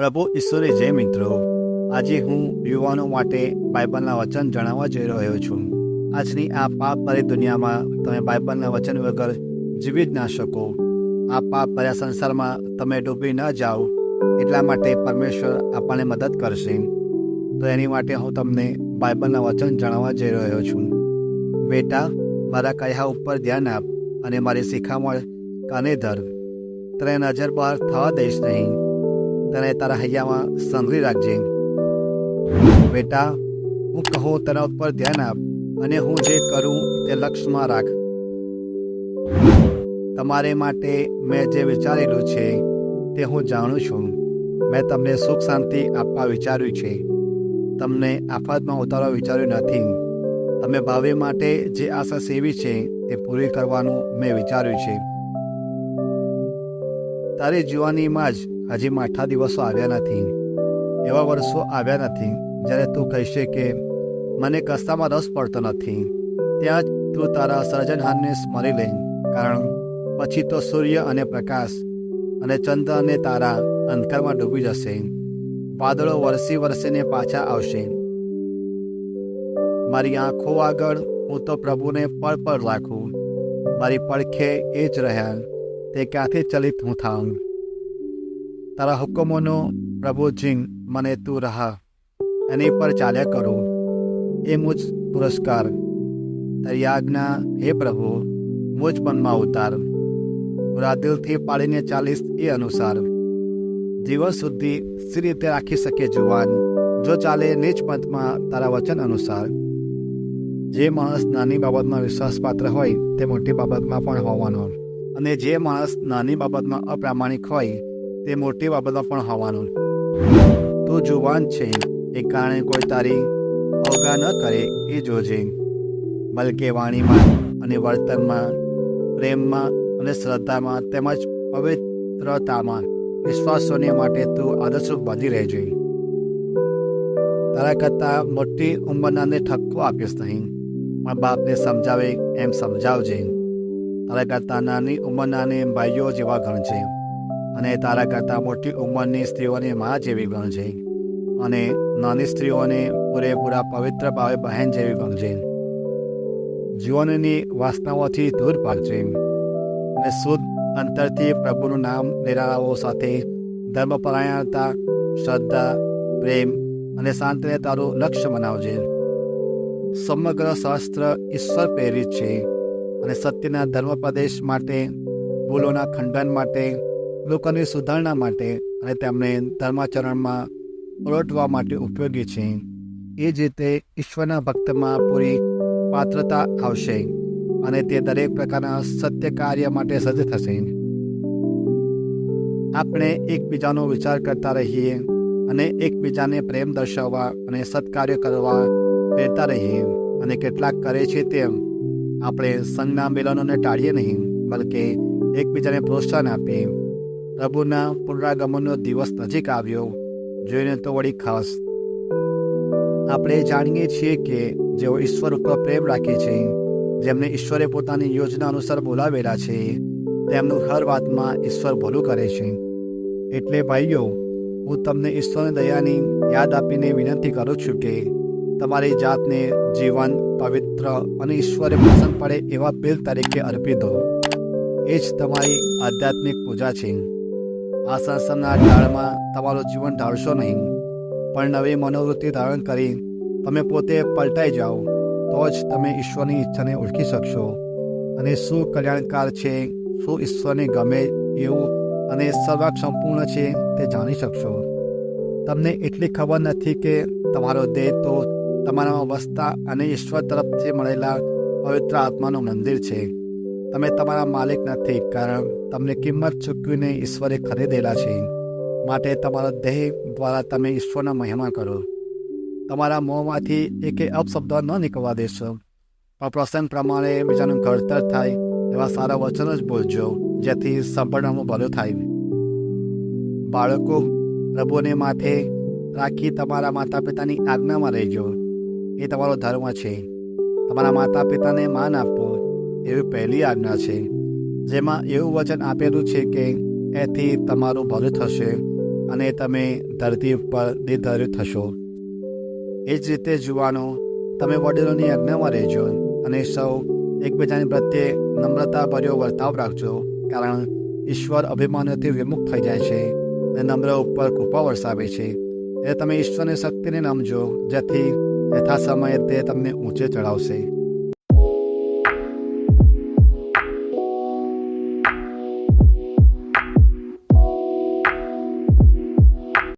પ્રભુ ઈશ્વરે જય મિત્રો, આજે હું યુવાનો માટે બાઇબલના વચન જણાવવા જઈ રહ્યો છું. આજની આ પાપ ભરી દુનિયામાં તમે બાઇબલના વચન વગર જીવી જ ના શકો. આ પાપ ભર્યા સંસારમાં તમે ડૂબી ન જાઓ, એટલા માટે પરમેશ્વર આપણને મદદ કરશે. તો એની માટે હું તમને બાઇબલના વચન જણાવવા જઈ રહ્યો છું. બેટા, મારા કહ્યા ઉપર ધ્યાન આપ અને મારી શિખામણ કાને ધર. તને નજર બહાર થવા દઈશ નહીં. તને તારા હૈયામાં સંભળી રાખજે. બેટા, હું કહું તેના ઉપર ધ્યાન આપ અને હું જે કરું તે લક્ષ્યમાં રાખ. તમારે માટે મેં જે વિચારેલું છે તે હું જાણું છું. મેં તમને સુખ શાંતિ આપવા વિચાર્યું છે. તમને આફતમાં ઉતારવા વિચાર્યું નથી. તમે ભાવિ માટે જે આશા સેવી છે તે પૂરી કરવાનું મેં વિચાર્યું છે. તારી જુવાનીમાં જ હજી માઠા દિવસો આવ્યા નથી. એવા વર્ષો આવ્યા નથી, જ્યારે તું કહેશે કે મને કસ્તામાં રસ પડતો નથી. ત્યાં જ તું તારા સર્જનહારને સ્મરી લે, કારણ પછી તો સૂર્ય અને પ્રકાશ અને ચંદ્ર અને તારા અંધકારમાં ડૂબી જશે. વાદળો વરસી વરસીને પાછા આવશે. મારી આંખો આગળ હું તો પ્રભુને પળ પર રાખું. મારી પડખે એ જ રહ્યા, તે ક્યાંથી ચલિત હું થાઉં? તારા હુકમોનો પ્રભુ જીન મને તું રહા. એની પર ચાલ્યા કરું. એ મુજ પુરસ્કાર. તારી આજ્ઞા હે પ્રભુ, મુજ મનમાં ઉતાર. પૂરા દિલથી પાડીને ચાલીસ એ અનુસાર. દિવસ સુધી સી રીતે રાખી શકે જુવાન, જો ચાલે નીચ પંથમાં તારા વચન અનુસાર. જે માણસ નાની બાબતમાં વિશ્વાસપાત્ર હોય, તે મોટી બાબતમાં પણ હોવાનો. અને જે માણસ નાની બાબતમાં અપ્રામાણિક હોય તે મોટી બાબતમાં પણ હોવાનું તું જુવાન છે. એ કારણે કોઈ તારી અવગા ન કરે એ જોજે. બલકે વાણીમાં અને વર્તનમાં, પ્રેમમાં અને શ્રદ્ધામાં તેમજ પવિત્રતામાં વિશ્વાસોને માટે તું આદર્શરૂપ બની રહેજે. તારા કરતાં મોટી ઉંમરનાને ઠપકો આપીશ નહીં. પણ બાપને સમજાવે એમ સમજાવજે. તારા કરતાં નાની ઉંમરનાને ભાઈઓ જેવા ગણજે. અને તારા કરતાં મોટી ઉંમરની સ્ત્રીઓની મા જેવી ગણજે અને નાની સ્ત્રીઓને પૂરેપૂરા પવિત્ર ભાવે બહેન જેવી ગણજે જીવનની વાસનાઓથી દૂર પાડજે અને શુદ્ધ અંતરથી પ્રભુનું નામ લેનારાઓ સાથે ધર્મપરાયણતા, શ્રદ્ધા, પ્રેમ અને શાંતિને તારું લક્ષ્ય બનાવજે સમગ્ર શાસ્ત્ર ઈશ્વર પ્રેરિત છે. અને સત્યના ધર્મપ્રદેશ માટે, ભૂલોના ખંડન માટે લોકોની સુધારણા માટે અને તેમને ધર્માચરણમાં ઓળટવા માટે ઉપયોગી છે. એ જ રીતે ઈશ્વરના ભક્તમાં પૂરી પાત્રતા આવશે અને તે દરેક પ્રકારના સત્ય કાર્ય માટે સજ્જ થશે. આપણે એકબીજાનો વિચાર કરતા રહીએ અને એકબીજાને પ્રેમ દર્શાવવા અને સત્કાર્ય કરવા પ્રેરતા રહીએ અને કેટલાક કરે છે તેમ આપણે સંઘના મિલનોને ટાળીએ નહીં, બલકે એકબીજાને પ્રોત્સાહન આપીએ પ્રભુના પુનરાગમનનો દિવસ નજીક આવ્યો. જોઈને તો વળી ખાસ. આપણે જાણીએ છીએ કે જેઓ ઈશ્વર ઉપર પ્રેમ રાખે છે, જેમને ઈશ્વરે પોતાની યોજના અનુસાર બોલાવેલા છે, તેમનું હર વાતમાં ઈશ્વર ભલું કરે છે. એટલે ભાઈઓ, હું તમને ઈશ્વરની દયાની યાદ આપીને વિનંતી કરું છું કે તમારી જાતને જીવન, પવિત્ર અને ઈશ્વરે પસંદ પડે એવા બિલ તરીકે અર્પી દો. એ જ તમારી આધ્યાત્મિક પૂજા છે. આ સંસારના ઢાળમાં તમારું જીવન ઢાળશો નહીં. પણ નવી મનોવૃત્તિ ધારણ કરી તમે પોતે પલટાઈ જાઓ, તો જ તમે ઈશ્વરની ઈચ્છાને ઓળખી શકશો. અને શું કલ્યાણકાર છે, શું ઈશ્વરને ગમે એવું અને સર્વાક સંપૂર્ણ છે તે જાણી શકશો. તમને એટલી ખબર નથી કે તમારો દેહ તો તમારામાં વસતા અને ઈશ્વર તરફથી મળેલા પવિત્ર આત્માનું મંદિર છે. તમે તમારા માલિક નથી કારણ તમને કિંમત ચૂકવીને ઈશ્વરે ખરીદેલા છે. માટે તમારા દેહ દ્વારા તમે ઈશ્વરના મહિમા કરો. તમારા મોંમાંથી એકે અપશબ્દ ન નીકળવા દેશો. પણ પ્રસંગ પ્રમાણે બીજાનું ઘડતર થાય એવા સારા વચનો જ બોલજો, જેથી સંભળવામાં ભલું થાય. બાળકો, પ્રભુને માથે રાખી તમારા માતા પિતાની આજ્ઞામાં રહેજો. એ તમારો ધર્મ છે. તમારા માતા પિતાને માન આપો. એવી પહેલી આજ્ઞા છે, જેમાં એવું વચન આપેલું છે કે એથી તમારું ભલું થશે અને તમે ધરતી ઉપર નિર્ધારિત થશો. એ જ રીતે જુવાનો, તમે વડીલોની આજ્ઞામાં રહેજો અને સૌ એકબીજાની પ્રત્યે નમ્રતાભર્યો વર્તાવ રાખજો, કારણ ઈશ્વર અભિમાનથી વિમુખ થઈ જાય છે અને નમ્ર ઉપર કૃપા વરસાવે છે. એટલે તમે ઈશ્વરની શક્તિને નમજો, જેથી યથા સમયે તે તમને ઊંચે ચડાવશે